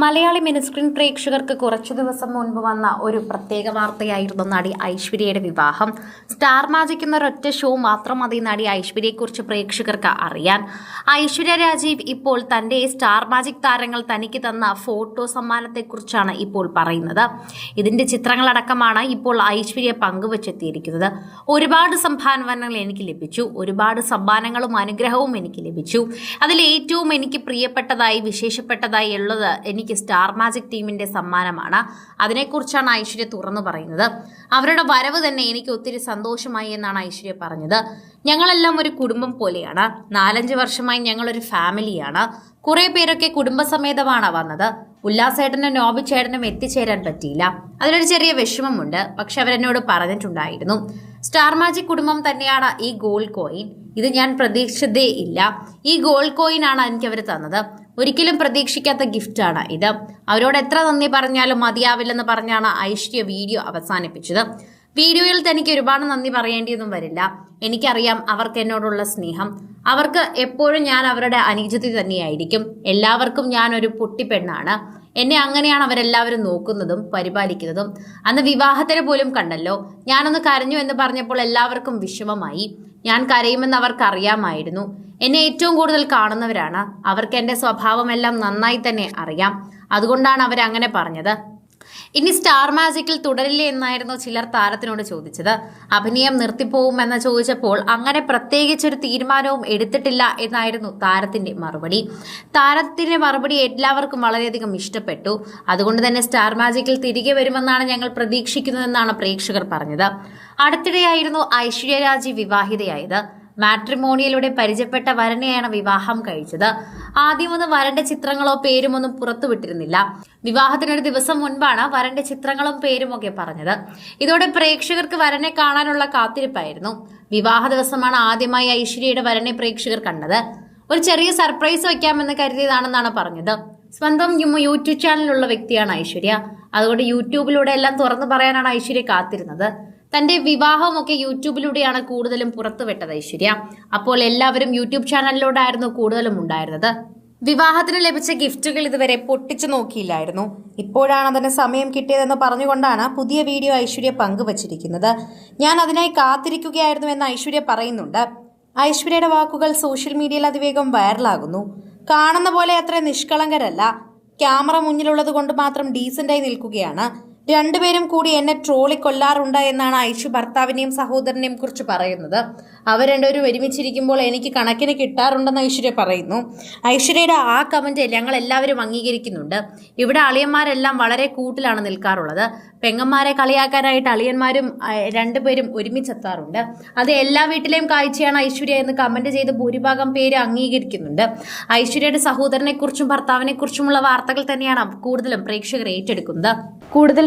Malayali mini screen പ്രേക്ഷകർക്ക് കുറച്ചു ദിവസം മുൻപ് വന്ന ഒരു പ്രത്യേക വാർത്തയായിരുന്നു നടി ഐശ്വര്യയുടെ വിവാഹം. സ്റ്റാർ മാജിക് ഒരൊറ്റ ഷോ മാത്രം മതി നടി ഐശ്വര്യയെക്കുറിച്ച് പ്രേക്ഷകർക്ക് അറിയാൻ. ഐശ്വര്യ രാജീവ് ഇപ്പോൾ തന്റെ സ്റ്റാർ മാജിക് താരങ്ങൾ തനിക്ക് തന്ന ഫോട്ടോ സമ്മാനത്തെക്കുറിച്ചാണ് ഇപ്പോൾ പറയുന്നത്. ഇതിന്റെ ചിത്രങ്ങളടക്കമാണ് ഇപ്പോൾ ഐശ്വര്യ പങ്കുവച്ചെത്തിയിരിക്കുന്നത്. ഒരുപാട് സംഭാവനകൾ എനിക്ക് ലഭിച്ചു. ഒരുപാട് സമ്മാനങ്ങളും അനുഗ്രഹവും എനിക്ക് ലഭിച്ചു. അതിൽ ഏറ്റവും എനിക്ക് പ്രിയപ്പെട്ടതായി വിശേഷപ്പെട്ടതായി ഉള്ളത് എനിക്ക് സ്റ്റാർ മാജിക് ടീമിന്റെ സമ്മാനമാണ്. അതിനെക്കുറിച്ചാണ് ഐശ്വര്യ തുറന്നു പറയുന്നത്. അവരുടെ വരവ് തന്നെ എനിക്ക് ഒത്തിരി സന്തോഷമായി എന്നാണ് ഐശ്വര്യ പറഞ്ഞത്. ഞങ്ങളെല്ലാം ഒരു കുടുംബം പോലെയാണ്. നാലഞ്ച് വർഷമായി ഞങ്ങളൊരു ഫാമിലിയാണ് കുറേ പേരൊക്കെ കുടുംബസമേതമാണ് വന്നത്. ഉല്ലാസേട്ടനും നോബി ചേട്ടനും എത്തിച്ചേരാൻ പറ്റിയില്ല. അതിലൊരു ചെറിയ വിഷമമുണ്ട്. പക്ഷെ അവരെന്നോട് പറഞ്ഞിട്ടുണ്ടായിരുന്നു. സ്റ്റാർ മാജിക് കുടുംബം തന്നെയാണ് ഈ ഗോൾഡ് കോയിൻ ഇത് ഞാൻ പ്രതീക്ഷിച്ചതേ ഇല്ല. ഈ ഗോൾഡ് കോയിൻ ആണ് എനിക്ക് അവർ തന്നത്. ഒരിക്കലും പ്രതീക്ഷിക്കാത്ത ഗിഫ്റ്റാണ് ഇത്. അവരോട് എത്ര നന്ദി പറഞ്ഞാലും മതിയാവില്ലെന്ന് പറഞ്ഞാണ് ഐശ്വര്യ വീഡിയോ അവസാനിപ്പിച്ചത്. വീഡിയോയിൽ തനിക്ക് ഒരുപാട് നന്ദി പറയേണ്ടിയൊന്നും വരില്ല. എനിക്കറിയാം അവർക്ക് എന്നോടുള്ള സ്നേഹം. അവർക്ക് എപ്പോഴും ഞാൻ അവരുടെ അനുജതി തന്നെയായിരിക്കും. എല്ലാവർക്കും ഞാൻ ഒരു പൊട്ടിപ്പെണ്ണാണ്. എന്നെ അങ്ങനെയാണ് അവരെല്ലാവരും നോക്കുന്നതും പരിപാലിക്കുന്നതും. അന്ന് വിവാഹത്തിന് പോലും കണ്ടല്ലോ. ഞാനൊന്ന് കരഞ്ഞു എന്ന് പറഞ്ഞപ്പോൾ എല്ലാവർക്കും വിഷമമായി. ഞാൻ കരയുമെന്ന് അവർക്കറിയാമായിരുന്നു. എന്നെ ഏറ്റവും കൂടുതൽ കാണുന്നവരാണ്. അവർക്ക് എന്റെ സ്വഭാവമെല്ലാം നന്നായി തന്നെ അറിയാം. അതുകൊണ്ടാണ് അവരങ്ങനെ പറഞ്ഞത്. ഇനി സ്റ്റാർ മാജിക്കിൽ തുടരില്ലേ എന്നായിരുന്നു ചിലർ താരത്തിനോട് ചോദിച്ചത്. അഭിനയം നിർത്തിപ്പോവുമെന്ന് ചോദിച്ചപ്പോൾ അങ്ങനെ പ്രത്യേകിച്ചൊരു തീരുമാനവും എടുത്തിട്ടില്ല എന്നായിരുന്നു താരത്തിന്റെ മറുപടി. താരത്തിന്റെ മറുപടി എല്ലാവർക്കും വളരെയധികം ഇഷ്ടപ്പെട്ടു. അതുകൊണ്ട് തന്നെ സ്റ്റാർ മാജിക്കിൽ തിരികെ വരുമെന്നാണ് ഞങ്ങൾ പ്രതീക്ഷിക്കുന്നതെന്നാണ് പ്രേക്ഷകർ പറഞ്ഞത്. അടുത്തിടെയായിരുന്നു ഐശ്വര്യ രാജി വിവാഹിതയായത്. മാട്രിമോണിയിലൂടെ പരിചയപ്പെട്ട വരനെയാണ് വിവാഹം കഴിച്ചത്. ആദ്യമൊന്നും വരന്റെ ചിത്രങ്ങളോ പേരുമൊന്നും പുറത്തുവിട്ടിരുന്നില്ല. വിവാഹത്തിനൊരു ദിവസം മുൻപാണ് വരന്റെ ചിത്രങ്ങളും പേരുമൊക്കെ പറഞ്ഞത്. ഇതോടെ പ്രേക്ഷകർക്ക് വരനെ കാണാനുള്ള കാത്തിരിപ്പായിരുന്നു. വിവാഹ ദിവസമാണ് ആദ്യമായി ഐശ്വര്യയുടെ വരനെ പ്രേക്ഷകർ കണ്ടത്. ഒരു ചെറിയ സർപ്രൈസ് വയ്ക്കാമെന്ന് കരുതിയതാണെന്നാണ് പറഞ്ഞത്. സ്വന്തം യൂട്യൂബ് ചാനലിലുള്ള വ്യക്തിയാണ് ഐശ്വര്യ. അതുകൊണ്ട് യൂട്യൂബിലൂടെ എല്ലാം തുറന്നു പറയാനാണ് ഐശ്വര്യ കാത്തിരുന്നത്. തന്റെ വിവാഹമൊക്കെ യൂട്യൂബിലൂടെയാണ് കൂടുതലും പുറത്തുവിട്ടത് ഐശ്വര്യ. അപ്പോൾ എല്ലാവരും യൂട്യൂബ് ചാനലിലൂടെയായിരുന്നു കൂടുതലും ഉണ്ടായിരുന്നത്. വിവാഹത്തിന് ലഭിച്ച ഗിഫ്റ്റുകൾ ഇതുവരെ പൊട്ടിച്ചു നോക്കിയില്ലായിരുന്നു. ഇപ്പോഴാണ് അതിന് സമയം കിട്ടിയതെന്ന് പറഞ്ഞുകൊണ്ടാണ് പുതിയ വീഡിയോ ഐശ്വര്യ പങ്കുവച്ചിരിക്കുന്നത്. ഞാൻ അതിനായി കാത്തിരിക്കുകയായിരുന്നു എന്ന് ഐശ്വര്യ പറയുന്നുണ്ട്. ഐശ്വര്യയുടെ വാക്കുകൾ സോഷ്യൽ മീഡിയയിൽ അതിവേഗം വൈറലാകുന്നു. കാണുന്ന പോലെ അത്ര നിഷ്കളങ്കരല്ല. ക്യാമറ മുന്നിലുള്ളത് കൊണ്ട് മാത്രം ഡീസന്റായി നിൽക്കുകയാണ്. രണ്ടുപേരും കൂടി എന്നെ ട്രോളി കൊല്ലാറുണ്ട് എന്നാണ് ഐഷു ഭർത്താവിനെയും സഹോദരനെയും കുറിച്ച് പറയുന്നത്. അവർ രണ്ടുപേരും ഒരുമിച്ചിരിക്കുമ്പോൾ എനിക്ക് കണക്കിന് കിട്ടാറുണ്ടെന്ന് ഐശ്വര്യ പറയുന്നു. ഐശ്വര്യയുടെ ആ കമന്റ് ഞങ്ങൾ എല്ലാവരും അംഗീകരിക്കുന്നുണ്ട്. ഇവിടെ അളിയന്മാരെല്ലാം വളരെ കൂട്ടിലാണ് നിൽക്കാറുള്ളത്. പെങ്ങന്മാരെ കളിയാക്കാനായിട്ട് അളിയന്മാരും രണ്ടുപേരും ഒരുമിച്ചെത്താറുണ്ട്. അത് എല്ലാ വീട്ടിലെയും കാഴ്ചയാണ് ഐശ്വര്യ എന്ന് കമന്റ് ചെയ്ത് ഭൂരിഭാഗം പേര് അംഗീകരിക്കുന്നുണ്ട്. ഐശ്വര്യയുടെ സഹോദരനെക്കുറിച്ചും ഭർത്താവിനെക്കുറിച്ചുമുള്ള ഭർത്താവിനെ കുറിച്ചുമുള്ള വാർത്തകൾ തന്നെയാണ് കൂടുതലും പ്രേക്ഷകർ ഏറ്റെടുക്കുന്നത്. കൂടുതൽ